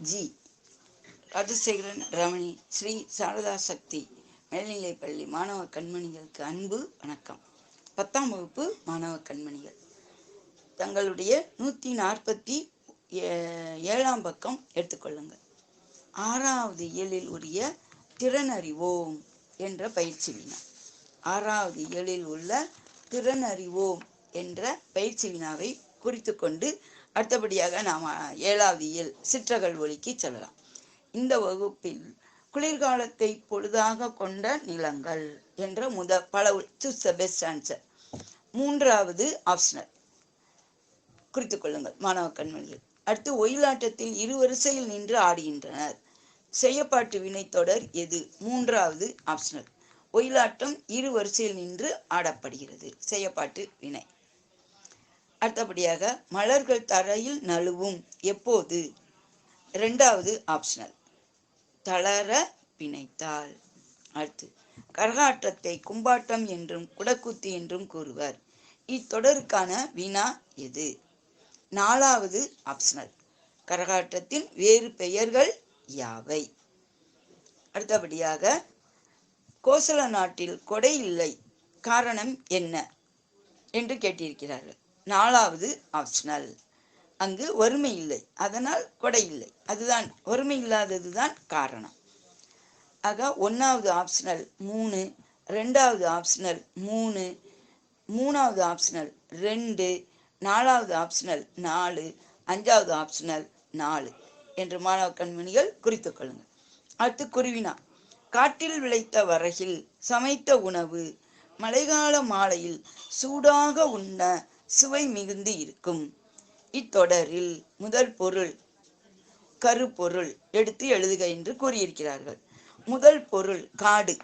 G. Rajasekaran Ramani Sri Saradha சக்தி மேல்நிலைப்பள்ளி மாணவ கண்மணிகளுக்கு அன்பு வணக்கம். பத்தாம் வகுப்பு மாணவ கண்மணிகள். தங்களுடைய நூற்றி நாற்பத்தி ஏழாம் பக்கம் எடுத்துக்கொள்ளுங்கள் ஆறாவது இயலில் உரிய திறனறிவோம் என்ற பயிற்சி வினா. ஆறாவது இயலில் உள்ள திறனறிவோம் என்ற பயிற்சி வினாவை குறித்து கொண்டு அடுத்தபடியாக நாம் ஏழாவது இயல் சிற்றகல் ஒலிக்கு செல்லலாம். இந்த வகுப்பில் குளிர்காலத்தை பொழுதாக கொண்ட நிலங்கள் என்ற முத பல சூஸ் த பெஸ்ட் ஆன்சர் மூன்றாவது ஆப்ஷனல் குறித்துக் கொள்ளுங்கள் மாணவ கண்மணிகள். அடுத்து ஒயிலாட்டத்தில் இரு வரிசையில் நின்று ஆடுகின்றனர். செய்யப்பாட்டு வினைத்தொடர் தொடர் எது? மூன்றாவது ஆப்ஷனல் ஒயிலாட்டம் இரு வரிசையில் நின்று ஆடப்படுகிறது. செய்யப்பாட்டு வினை. அடுத்தபடியாக மலர்கள் தரையில் நழுவும். எப்போது? இரண்டாவது ஆப்ஷனல் தளர பிணைத்தால். அடுத்து கரகாட்டத்தை கும்பாட்டம் என்றும் குடக்குத்து என்றும் கூறுவர். இத்தொடருக்கான வினா எது? நாலாவது ஆப்ஷனல் கரகாட்டத்தின் வேறு பெயர்கள் யாவை? அடுத்தபடியாக கோசல நாட்டில் கொடை இல்லை. காரணம் என்ன? என்று கேட்டிருக்கிறார்கள். நாலாவது ஆப்ஷனல் அங்கு ஒருமை இல்லை. அதனால் கொடை இல்லை. அதுதான் வறுமை இல்லாததுதான் காரணம். ஆக ஒன்றாவது ஆப்ஷனல் மூணு ரெண்டாவது ஆப்ஷனல் மூணு மூணாவது ஆப்ஷனல் ரெண்டு நாலாவது ஆப்ஷனல் நாலு அஞ்சாவது ஆப்ஷனல் நாலு என்று மாணவ கண்மணிகள் குறித்து கொள்ளுங்கள். அடுத்து குருவினா காட்டில் விளைத்த வரகில் சமைத்த உணவு மழைக்கால மாலையில் சூடாக உண்ண சுவை மிகுந்து இருக்கும். இத்தொடரில் முதல் பொருள் கருப்பொருள் எடுத்து எழுதுக என்று கூறியிருக்கிறார்கள். முதல் பொருள் காடு.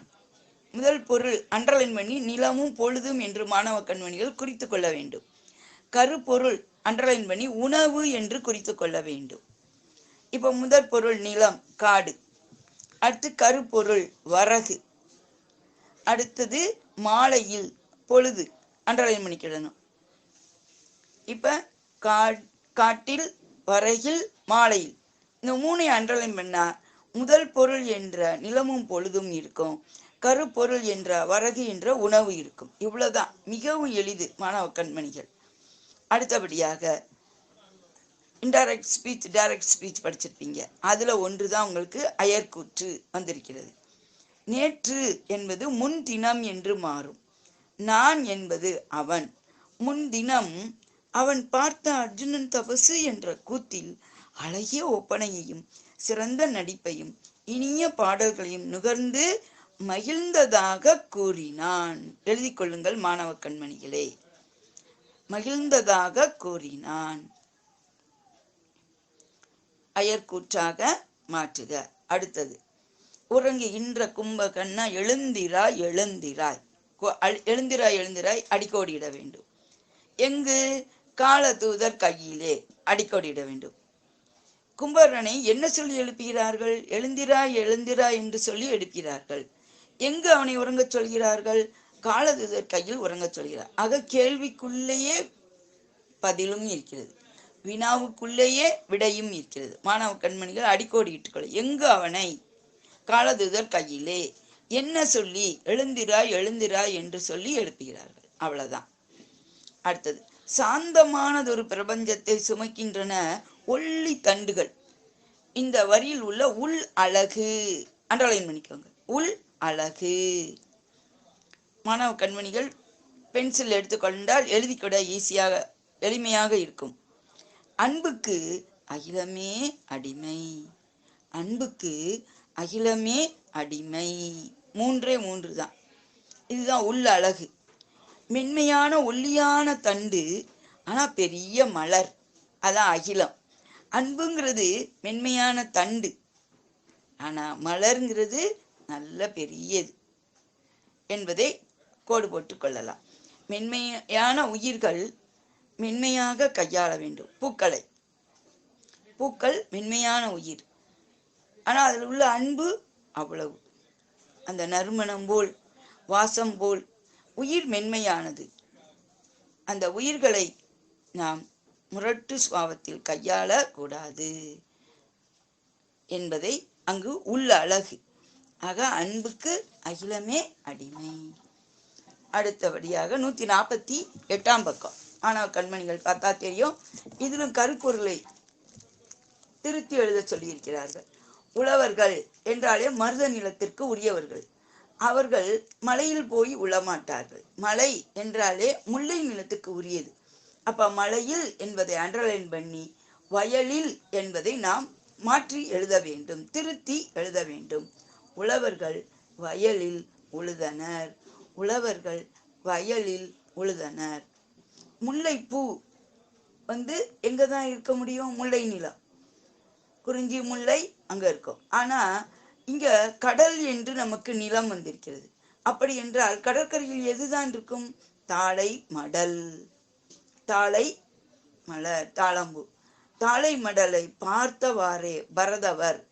முதல் பொருள் அண்டர்லைன் பண்ணி நிலமும் பொழுதும் என்று மாணவ கண்மணிகள் குறித்து கொள்ள வேண்டும். கருப்பொருள் அண்டர்லைன் பண்ணி உணவு என்று குறித்து கொள்ள வேண்டும். இப்ப முதல் பொருள் நிலம் காடு. அடுத்து கருப்பொருள் வரகு. அடுத்தது மாலையில் பொழுது. அண்டர்லைன் பண்ணிக்கிடணும் இப்ப கா காட்டில் வரகில் மாலையில். இந்த மூணை அண்டர்லைன் பண்ணா முதல் பொருள் என்ற நிலமும் பொழுதும் இருக்கும். கருப்பொருள் என்ற வரகு என்ற உணவு இருக்கும். இவ்வளவுதான். மிகவும் எளிது மாணவ கண்மணிகள். அடுத்தபடியாக இன்டைரக்ட் ஸ்பீச் டைரக்ட் ஸ்பீச் படிச்சிருப்பீங்க. அதுல ஒன்று தான் உங்களுக்கு அயர்கூற்று வந்திருக்கிறது. நேற்று என்பது முன்தினம் என்று மாறும். நான் என்பது அவன். முன்தினம் அவன் பார்த்த அர்ஜுனன் தபசு என்ற கூத்தில் அழகிய ஒப்பனையையும் சிறந்த நடிப்பையும் இனிய பாடல்களையும் நுகர்ந்து மகிழ்ந்ததாக கூறினான். எழுதி கொள்ளுங்கள் மாணவ கண்மணிகளே. மகிழ்ந்ததாக கூறினான். அயற்கூற்றாக மாற்றுக. அடுத்தது. உறங்குகின்ற கும்பகண்ணா எழுந்திராய் எழுந்திராய். எழுந்திராய் எழுந்திராய் அடிக்கோடியிட வேண்டும். எங்கு? கால தூதர் கையிலே அடிக்கோடிட வேண்டும். கும்பரனை என்ன சொல்லி எழுப்புகிறார்கள்? எழுந்திரா எழுந்திரா என்று சொல்லி எழுப்புகிறார்கள். எங்கு அவனை உறங்கச் சொல்கிறார்கள்? காலதூதர் கையில் உறங்கச் சொல்கிறார். ஆக கேள்விக்குள்ளேயே பதிலும் இருக்கிறது. வினாவுக்குள்ளேயே விடையும் இருக்கிறது. மாணவ கண்மணிகள் அடிக்கோடி இட்டுக்கொள்ள எங்கு அவனை? காலதூதர் கையிலே என்ன சொல்லி? எழுந்திரா எழுந்திரா என்று சொல்லி எழுப்புகிறார்கள். அவ்வளவுதான். அடுத்தது சாந்தமானதொரு பிரபஞ்சத்தை சுமக்கின்றன ஒள்ளி தண்டுகள். இந்த வரியில் உள்ள உள் அழகு அண்டர்லைன் பண்ணிக்கோங்க. உள் அழகு. மாணவ கண்மணிகள் பென்சில் எடுத்துக்கொண்டால் எழுதிக்கூட ஈஸியாக எளிமையாக இருக்கும். அன்புக்கு அகிலமே அடிமை. அன்புக்கு அகிலமே அடிமை. மூன்றே மூன்று தான். இதுதான் உள்ள அழகு. மென்மையான ஒல்லியான தண்டு ஆனா பெரிய மலர். அதான் அகிலம். அன்புங்கிறது மென்மையான தண்டு. ஆனா மலர்ங்கிறது நல்ல பெரியது என்பதை கோடு போட்டு கொள்ளலாம். மென்மையான உயிர்கள் மென்மையாக கையாள வேண்டும். பூக்களை. பூக்கள் மென்மையான உயிர். ஆனால் அதில் உள்ள அன்பு அவ்வளவு. அந்த நறுமணம் போல் வாசம் போல் உயிர் மென்மையானது. அந்த உயிர்களை நாம் முரட்டு சுவாவத்தில் கையாள கூடாது என்பதை அங்கு உள்ள அழகு ஆக அன்புக்கு அகிலமே அடிமை. அடுத்தபடியாக நூத்தி நாற்பத்தி எட்டாம் பக்கம். ஆனால் கண்மணிகள் பார்த்தா தெரியும் இதிலும் கருப்பொருளை திருத்தி எழுத சொல்லியிருக்கிறார்கள். உழவர்கள் என்றாலே மருத நிலத்திற்கு உரியவர்கள். அவர்கள் மலையில் போய் உளமாட்டார்கள் மலை என்றாலே முல்லை நிலத்துக்கு உரியது. அப்ப மலையில் என்பதை அண்டர்லைன் பண்ணி வயலில் என்பதை நாம் மாற்றி எழுத வேண்டும் திருத்தி எழுத வேண்டும். உழவர்கள் வயலில் உழுதனர். உழவர்கள் வயலில் உழுதனர். முல்லைப்பூ வந்து எங்க தான் இருக்க முடியும்? முல்லை நிலம். குறிஞ்சி முல்லை அங்க இருக்கும். ஆனா இங்க கடல் என்று நமக்கு நிலம் வந்திருக்கிறது. அப்படி என்றால் கடற்கரையில் எதுதான் இருக்கும்? தாளை மடல். தாளை மலர் தாளம்பு. தாளை மடலை பார்த்தவாறே பரதவர்.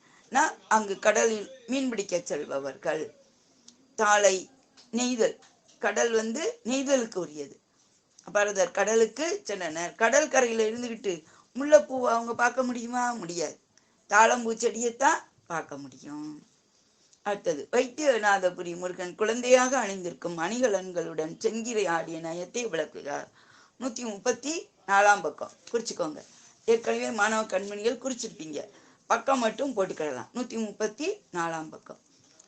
அங்கு கடலில் மீன்பிடிக்க செல்பவர்கள். தாளை நெய்தல். கடல் வந்து நெய்தலுக்கு உரியது. பரதர் கடலுக்கு சென்றனர். கடல் கரையில இருந்துகிட்டு முல்லைப்பூவை அவங்க பார்க்க முடியுமா? முடியாது. தாளம்பூ செடியைத்தான் பார்க்க முடியும். அடுத்தது வைத்தியநாதபுரி முருகன் குழந்தையாக அணிந்திருக்கும் அணிகலன்களுடன் செங்கிரை ஆடிய நயத்தை விளக்குகிறார். நூத்தி முப்பத்தி நாலாம் பக்கம். குறிச்சுக்கோங்க. ஏற்கனவே மாணவ கண்மணிகள் குறிச்சிருப்பீங்க. பக்கம் மட்டும் போட்டுக்கிடலாம். நூத்தி முப்பத்தி நாலாம் பக்கம்.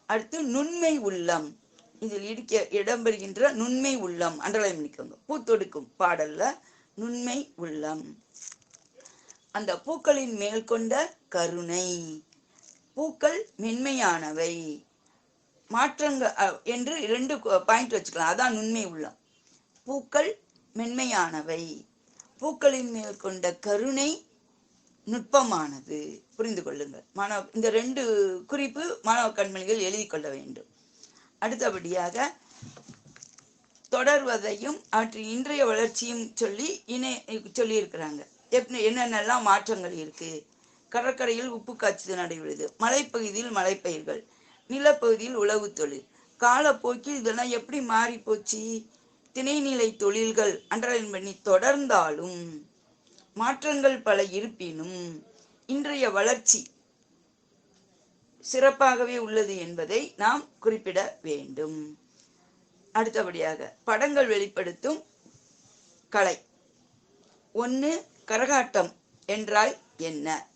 அடுத்து நுண்மை உள்ளம். இதில் இடிக்க இடம்பெறுகின்ற நுண்மை உள்ளம். அண்டர்லைன் பண்ணிக்கோங்க பூத்தொடுக்கும் பாடல்ல நுண்மை உள்ளம். அந்த பூக்களின் மேல் கொண்ட கருணை. பூக்கள் மென்மையானவை. மாற்றங்கள் அ- என்று இரண்டு பாயிண்ட் வச்சுக்கலாம். அதான் நுண்மை உள்ளம். பூக்கள் மென்மையானவை. பூக்களின் மேல் கொண்ட கருணை நுட்பமானது. புரிந்து கொள்ளுங்கள். மாணவ இந்த ரெண்டு குறிப்பு மாணவ கண்மணிகள் எழுதி கொள்ள வேண்டும். அடுத்தபடியாக தொடர்வதையும் அவற்றின் இன்றைய வளர்ச்சியும் சொல்லி இணை சொல்லியிருக்கிறாங்க. எப்படி என்னென்னலாம் மாற்றங்கள் இருக்குது கடற்கரையில் உப்பு காய்ச்சல் நடைபெறுது. மலைப்பகுதியில் மலைப்பயிர்கள் நிலப்பகுதியில் உழவு தொழில். காலப்போக்கில் இதெல்லாம் எப்படி மாறி போச்சு? திணைநிலை தொழில்கள் அண்டர்லைன் பண்ணி தொடர்ந்தாலும் மாற்றங்கள் பல இருப்பினும் இன்றைய வளர்ச்சி சிறப்பாகவே உள்ளது என்பதை நாம் குறிப்பிட வேண்டும். அடுத்தபடியாக படங்கள் வெளிப்படுத்தும் கலை. ஒன்று கரகாட்டம் என்றால் என்ன?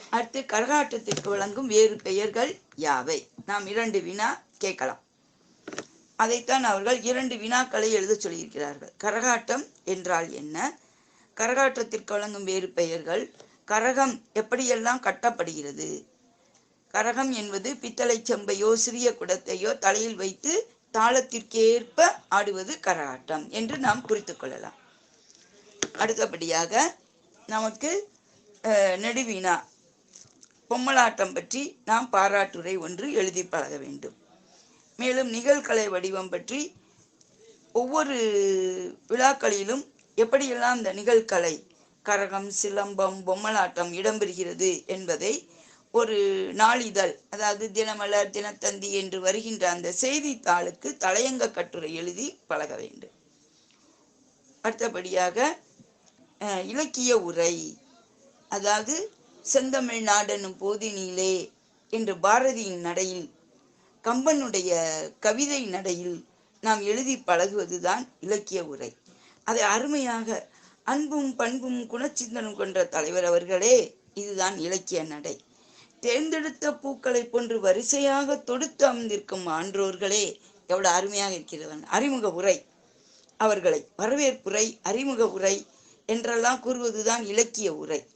அடுத்து கரகாட்டத்திற்கு வழங்கும் வேறு பெயர்கள் யாவை? நாம் இரண்டு வினா கேட்கலாம். அதைத்தான் அவர்கள் இரண்டு வினாக்களை எழுத சொல்லியிருக்கிறார்கள். கரகாட்டம் என்றால் என்ன? கரகாட்டத்திற்கு வழங்கும் வேறு பெயர்கள் கரகம் எப்படியெல்லாம் கட்டப்படுகிறது? கரகம் என்பது பித்தளை செம்பையோ சிறிய குடத்தையோ தலையில் வைத்து தாளத்திற்கேற்ப ஆடுவது கரகாட்டம் என்று நாம் குறித்து கொள்ளலாம். அடுத்தபடியாக நமக்கு நெடுவினா பொம்மலாட்டம் பற்றி நாம் பாராட்டுரை ஒன்று எழுதி பழக வேண்டும். மேலும் நிகழ்கலை வடிவம் பற்றி ஒவ்வொரு விழாக்களிலும் எப்படியெல்லாம் இந்த நிகழ்கலை கரகம் சிலம்பம் பொம்மலாட்டம் இடம்பெறுகிறது என்பதை ஒரு நாளிதழ் அதாவது தினமலர் தினத்தந்தி என்று வருகின்ற அந்த செய்தித்தாளுக்கு தலையங்க கட்டுரை எழுதி பழக வேண்டும். அடுத்தபடியாக இலக்கிய உரை அதாவது செந்தமிழ்நாடெனும் போதினிலே என்று பாரதியின் நடையில் கம்பனுடைய கவிதை நடையில் நாம் எழுதி பழகுவதுதான் இலக்கிய உரை. அதை அருமையாக அன்பும் பண்பும் குணச்சிந்தனம் கொண்ட தலைவர் அவர்களே இதுதான் இலக்கிய நடை. தேர்ந்தெடுத்த பூக்களை போன்று வரிசையாக தொடுத்து அமர்ந்திருக்கும் ஆன்றோர்களே எவ்வளவு அருமையாக இருக்கிறவன். அறிமுக உரை. அவர்களை வரவேற்புரை அறிமுக உரை என்றெல்லாம் கூறுவதுதான் இலக்கிய உரை.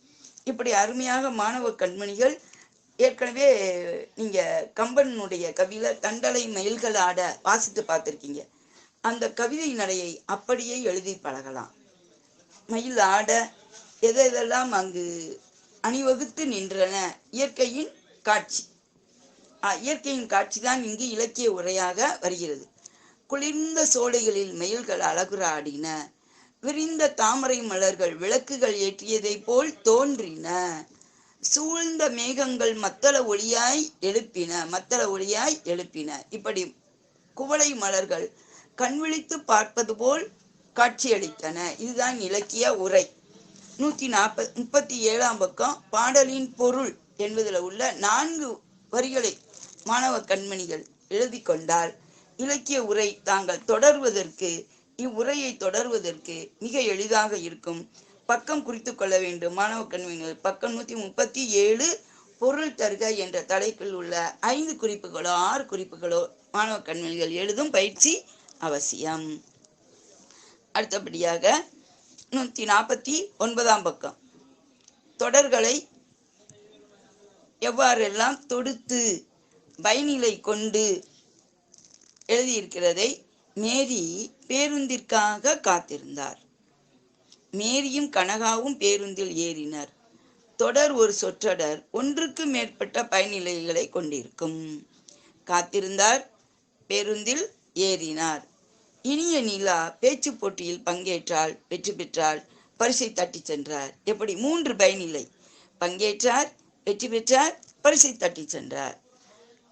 இப்படி அருமையாக மாணவ கண்மணிகள் ஏற்கனவே நீங்க கம்பனுடைய கவியில தண்டலை மயில்கள் ஆட வாசித்து பார்த்துருக்கீங்க. அந்த கவிதை நடையை அப்படியே எழுதி பழகலாம். மயில் ஆட எதை எதெல்லாம் அங்கு அணிவகுத்து நின்றன இயற்கையின் காட்சி. இயற்கையின் காட்சி தான் இங்கு இலக்கிய உரையாக வருகிறது. குளிர்ந்த சோலைகளில் மயில்கள் அழகுராடின விரிந்த தாமரை மலர்கள் விளக்குகள் ஏற்றியதைப் போல் தோன்றின. சூழ்ந்த மேகங்கள் மத்தள ஒளியாய் எழுப்பின மத்தள ஒளியாய் எழுப்பின. இப்படி குவளை மலர்கள் கண்விழித்து பார்ப்பது போல் காட்சியளித்தன. இதுதான் இலக்கிய உரை. நூத்தி நாற்பது முப்பத்தி ஏழாம் பக்கம் பாடலின் பொருள் என்பதில் உள்ள நான்கு வரிகளை மாணவ கண்மணிகள் எழுதி கொண்டால் இலக்கிய உரை தாங்கள் தொடர்வதற்கு இவ்வுரையை தொடர்வதற்கு மிக எளிதாக இருக்கும். பக்கம் குறித்து கொள்ள வேண்டும். மாணவ கண்மணிகள் பக்கம் நூத்தி முப்பத்தி ஏழு பொருள் தருக என்ற தலைப்பில் உள்ள ஐந்து குறிப்புகளோ ஆறு குறிப்புகளோ மாணவ கண்மணிகள் எழுதும் பயிற்சி அவசியம். அடுத்தபடியாக நூத்தி நாற்பத்தி ஒன்பதாம் பக்கம். தொடர்களை எவ்வாறெல்லாம் தொடுத்து பயனிலை கொண்டு எழுதியிருக்கிறதை மேரி பேருந்திற்காக காத்திருந்தார். மேரியும் கனகாவும் பேருந்தில் ஏறினர். தொடர் ஒரு சொற்றொடர் ஒன்றுக்கு மேற்பட்ட பயனிலைகளை கொண்டிருக்கும். காத்திருந்தார் பேருந்தில் ஏறினார். இனிய நிலா பேச்சு போட்டியில் பங்கேற்றால் வெற்றி பெற்றால் பரிசை தட்டி சென்றார். எப்படி? மூன்று பயனிலை. பங்கேற்றார் வெற்றி பெற்றார் பரிசை தட்டி சென்றார்.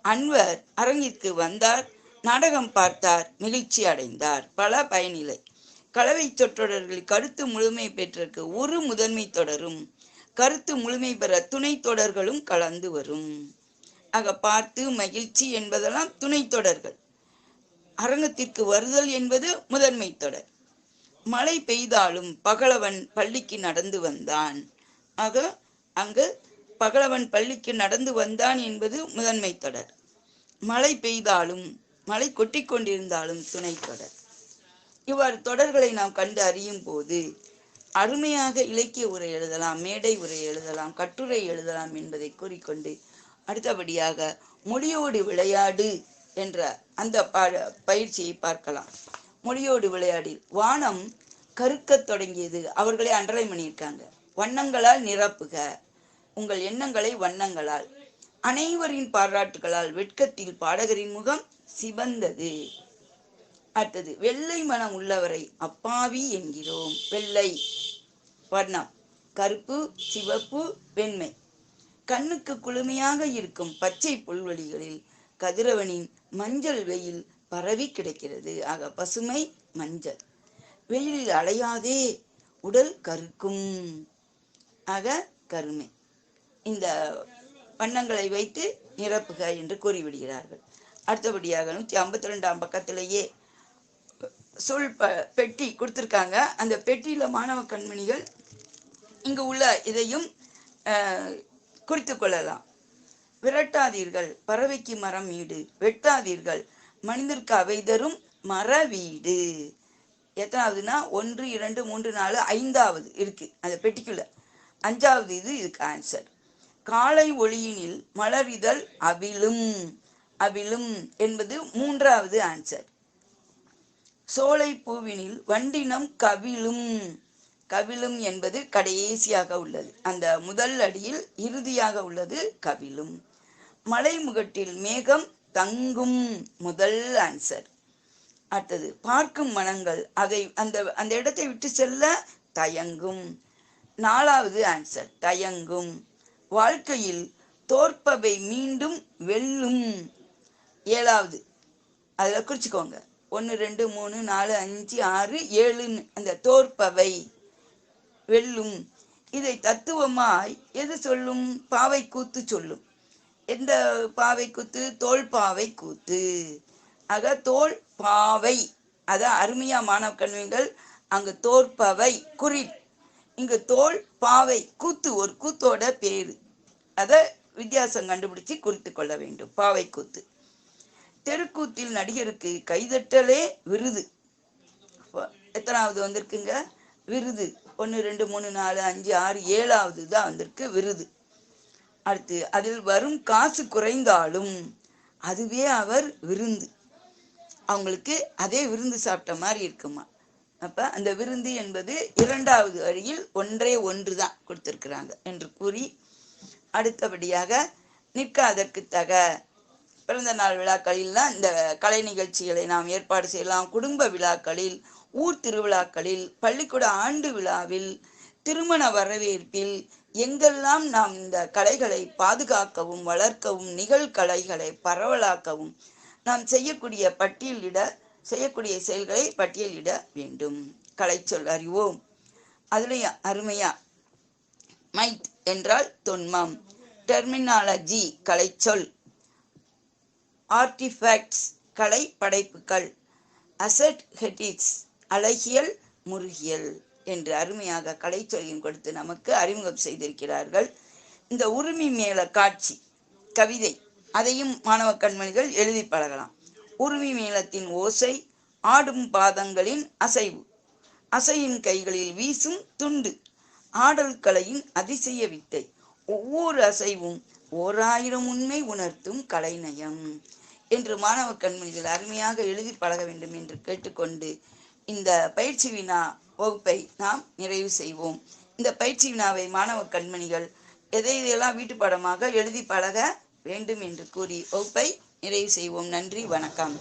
அன்வர் அரங்கிற்கு வந்தார் நாடகம் பார்த்தார் மகிழ்ச்சி அடைந்தார். பல பயனிலை கலவை சொற்றொடர்களில் கருத்து முழுமை பெற்றிருக்கு. ஒரு முதன்மை தொடரும். கருத்து முழுமை பெற துணை தொடர்களும் கலந்து வரும். ஆக பார்த்து மகிழ்ச்சி என்பதெல்லாம் துணை தொடர்கள். அரங்கத்திற்கு வருதல் என்பது முதன்மை தொடர். மழை பெய்தாலும் பகலவன் பள்ளிக்கு நடந்து வந்தான். ஆக அங்கு பகலவன் பள்ளிக்கு நடந்து வந்தான் என்பது முதன்மை தொடர். மழை பெய்தாலும் மழை கொட்டி கொண்டிருந்தாலும் துணை தொடர். இவ்வாறு தொடர்களை நாம் கண்டு அறியும் போது அருமையாக இலக்கிய உரை எழுதலாம் மேடை உரை எழுதலாம் கட்டுரை எழுதலாம் என்பதை கூறிக்கொண்டு அடுத்தபடியாக மொழியோடு விளையாடு என்ற அந்த ப- பயிற்சியை பார்க்கலாம். மொழியோடு விளையாடில் வானம் கருக்கத் தொடங்கியது. அவர்களே அன்றரை பண்ணியிருக்காங்க வண்ணங்களால் நிரப்புக. உங்கள் எண்ணங்களை வண்ணங்களால். அனைவரின் பாராட்டுகளால் வெட்கத்தில் பாடகரின் முகம் சிவந்தது. அடுத்தது வெள்ளை மனம் உள்ளவரை அப்பாவி என்கிறோம். வெள்ளை வர்ணம் கருப்பு சிவப்பு வெண்மை. கண்ணுக்கு குளுமையாக இருக்கும் பச்சை புல்வெளிகளில் கதிரவனின் மஞ்சள் வெயில் பரவி கிடக்கிறது. ஆக பசுமை மஞ்சள். வெயிலில் அலையாதே உடல் கருக்கும். ஆக கருமை. இந்த வண்ணங்களை வைத்து நிரப்புக என்று கூறிவிடுகிறார்கள். அடுத்தபடியாக நூத்தி ஐம்பத்தி ரெண்டாம் பக்கத்திலேயே சொல் ப- பெட்டி கொடுத்துருக்காங்க. அந்த பெட்டியில மாணவ கண்மணிகள் இங்கு உள்ள இதையும் குறித்து கொள்ளலாம். விரட்டாதீர்கள் பறவைக்கு மரம் வீடு வெட்டாதீர்கள் மனிதருக்கு அவை தரும் மர வீடு. எத்தனாவதுன்னா ஒன்று இரண்டு மூன்று நாலு ஐந்தாவது இருக்கு. அந்த பெட்டிக்குள்ள. அஞ்சாவது இது இதுக்கு ஆன்சர் காலை ஒளியினில் மலரிதழ் அவிழும் அவிழும் என்பது மூன்றாவது ஆன்சர் சோலை பூவினில் வண்டினம் கவிழும். கவிழும் என்பது கடைசியாக உள்ளது. அந்த முதல் அடியில் இறுதியாக உள்ளது கவிழும். மலைமுகட்டில் மேகம் தங்கும் முதல் ஆன்சர் அடுத்தது பார்க்கும் மனங்கள் அதை அந்த அந்த இடத்தை விட்டு செல்ல தயங்கும். நாலாவது ஆன்சர் தயங்கும். வாழ்க்கையில் தோற்பவை மீண்டும் வெல்லும். ஏழாவது. அதில் குறிச்சுக்கோங்க. ஒன்று ரெண்டு மூணு நாலு அஞ்சு ஆறு ஏழுன்னு அந்த தோற்பவை வெல்லும். இதை தத்துவமாய் எது சொல்லும்? பாவை கூத்து சொல்லும். எந்த பாவை கூத்து? தோல் பாவை கூத்து. ஆக தோல் பாவை. அதான் அருமையா மாணவ கண்வீங்கள் அங்கு தோற்பவை குறி. இங்கு தோல் பாவை கூத்து ஒரு கூத்தோட பேரு. அதை வித்தியாசம் கண்டுபிடிச்சு குறித்து கொள்ள வேண்டும். பாவை கூத்து. தெருக்கூத்தில் நடிகருக்கு கைதட்டலே விருது. எத்தனாவது வந்திருக்குங்க? விருது. ஒன்று ரெண்டு மூணு நாலு அஞ்சு ஆறு ஏழாவது தான் வந்திருக்கு விருது. அடுத்து அதில் வரும் காசு குறைந்தாலும் அதுவே அவர் விருந்து. அவங்களுக்கு அதே விருந்து சாப்பிட்ட மாதிரி இருக்குமா? அப்ப அந்த விருந்து என்பது இரண்டாவது வழியில் ஒன்றே ஒன்று தான் கொடுத்திருக்கிறாங்க என்று கூறி அடுத்தபடியாக நிற்க அதற்கு தக. பிறந்த நாள் விழாக்களில்லாம் இந்த கலை நிகழ்ச்சிகளை நாம் ஏற்பாடு செய்யலாம். குடும்ப விழாக்களில் ஊர் திருவிழாக்களில் பள்ளிக்கூட ஆண்டு விழாவில் திருமண வரவேற்பில் எங்கெல்லாம் நாம் இந்த கலைகளை பாதுகாக்கவும் வளர்க்கவும் நிகழ்கலைகளை பரவலாக்கவும் நாம் செய்யக்கூடிய பட்டியலிட செய்யக்கூடிய செயல்களை பட்டியலிட வேண்டும். கலைச்சொல் அறிவோம். அதுலயும் அருமையா மைத் என்றால் தொன்மம். டெர்மினாலஜி கலைச்சொல். ஆர்டிஃபேக்ட்ஸ் கலை படைப்புகள். அசட் ஹெட்டிக்ஸ் அழகியல் முருகியல் என்று அருமையாக கலைச்சொல்லியும் கொடுத்து நமக்கு அறிமுகம் செய்திருக்கிறார்கள். இந்த உரிமை மேல காட்சி கவிதை அதையும் மாணவ கண்மணிகள் எழுதி பழகலாம். உரிமை மேளத்தின் ஓசை ஆடும் பாதங்களின் அசைவு. அசையின் கைகளில் வீசும் துண்டு. ஆடல் கலையின் அதிசய வித்தை ஒவ்வொரு அசைவும் ஓராயிரம் உண்மை உணர்த்தும் கலைநயம் என்று மாணவ கண்மணிகள் அருமையாக எழுதி பழக வேண்டும் என்று கேட்டுக்கொண்டு இந்த பயிற்சி வினா வகுப்பை நாம் நிறைவு செய்வோம். இந்த பயிற்சி வினாவை மாணவ கண்மணிகள் எதை எதையெல்லாம் வீட்டு பாடமாக எழுதி பழக வேண்டும் என்று கூறி வகுப்பை நிறைவு செய்வோம். நன்றி வணக்கம்.